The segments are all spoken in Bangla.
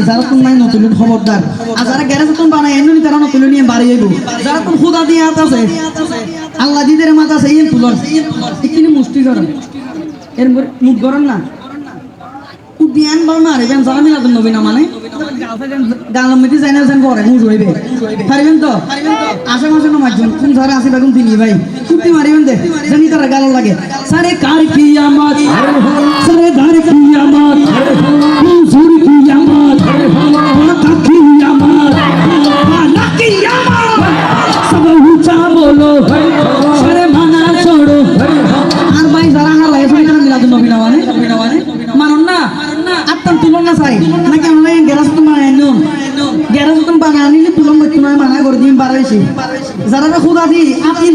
যারা তুমি নাই নতুন খবরদার আর যারা গ্যারেজ তুমি বানাই এমনি তারা নতুন নিয়ে বাড়ি যাইব যারা তুমি খুদা দিয়ে হাত আছে, আল্লাহ দিদের মাথা আছে ইয়ে তুলন এখানে মুষ্টি ধরেন এর মুখ গরম না? উদ্যান বল মারে যান যারা মিলাদ নবী নবীনা মানে। গালাম মেটি যাই না যেন করে মুজ হইবে পারিবেন তো? আশে মাসে না মাঝজন কোন ধরে আসি বেগুন তিনি ভাই? কুটি মারিবেন দে। জানি তার গাল লাগে। সারে কার কিয়ামত সারে ধার কিয়ামত হুজুর কি মাতা কিয়ামত করে যারা খুদা আপনি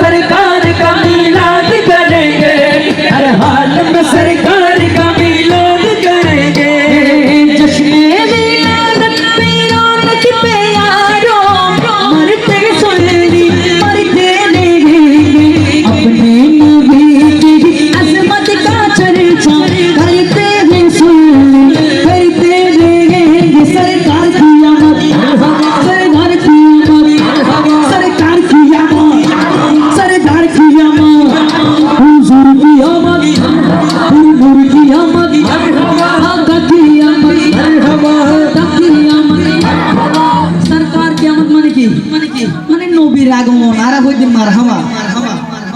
सरकार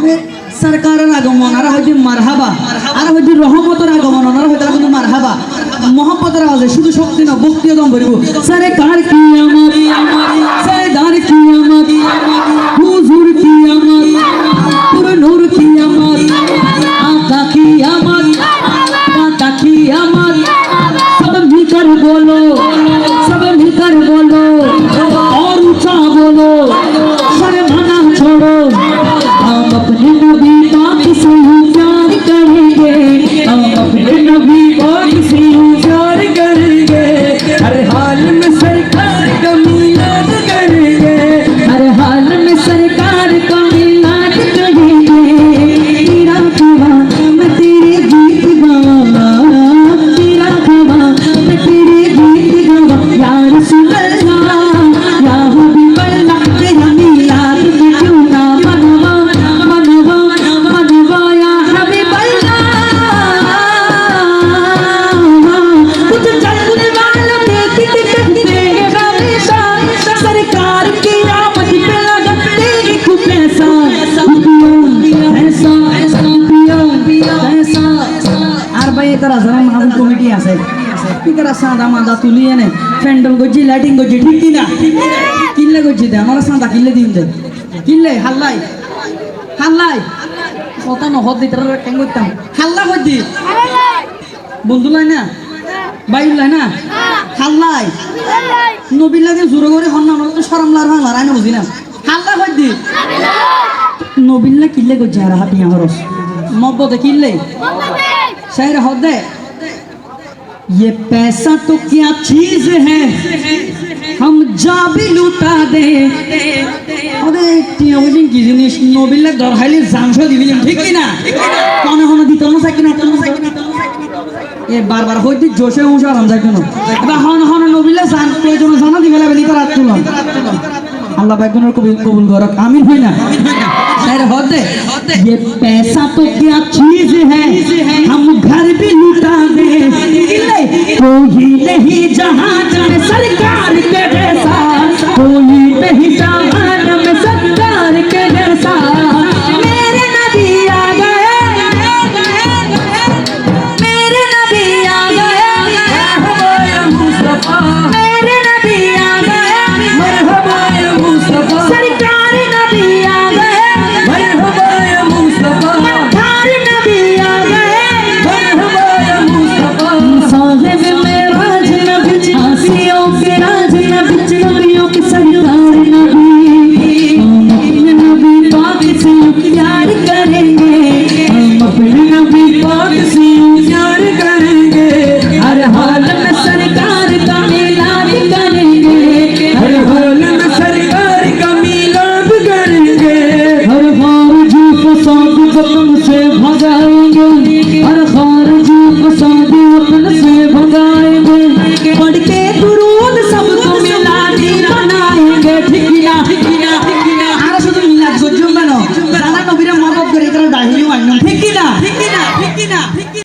আপনার সরকারের আগমন, আর হয়তো মারহাবা, আর হয়তো রহমতের আগমন, আর হয়তো কিন্তু মারহাবা, মহব্বতের আওয়াজে, শুধু শক্তি না ভক্তি দম ভরিব। সারে কার কি আমার সারে দার কি আমার হুজুর কি আমার পুরো নূর কি আমার আকা কি আমার পাতা কি আমার সব ভিকার বলো সব ভিকার বলো। তারা যারা মাহুল কমিটি আছে তারা সাদা মাদা তুলি এনে, প্যান্ডেল করছি লাইটিং করছি ঠিক কিনা? কিনলে করছি দে, আমার সাদা কিনলে দিন দে। কিনলে, হাল্লাই। হাল্লাই। কত নহদ দিতে কেন করতাম। হাল্লা করছি বন্ধু লাই না? বাইর লাই না? হাল্লাই। নবীর লাগে জোরে করে হন না তো সরম লার ভাঙলা রাই না বুঝি না। হাল্লা করছি নবীল্লা কিনলে করছে আর হাতি হরস। মব্বতে কিনলে? शहर होदे ये पैसा तो क्या चीज है हम जा भी लुटा दे ওরে টিয়া বুঝিন কি জিনিস নবিলে দরহাইলে জামশো দিবিলেন ঠিক কি না কোনে হন দিত না সাকি না তুমি সাকি না এ বারবার হইতে জোশে হুঁশে আরাম যাইতো না এবার হন হন নবিলে জান প্রয়োজন জানা দিবেলা বেলি তার তুলন আল্লাহ বাইগুনের কবুল কবুল করক আমিন হই না खैर होते। ये पैसा तो क्या चीज़ है? हम घर भी लुटा दे कोई नहीं जहाँ सरकार के पैसा, कोई नहीं जहाँ lloré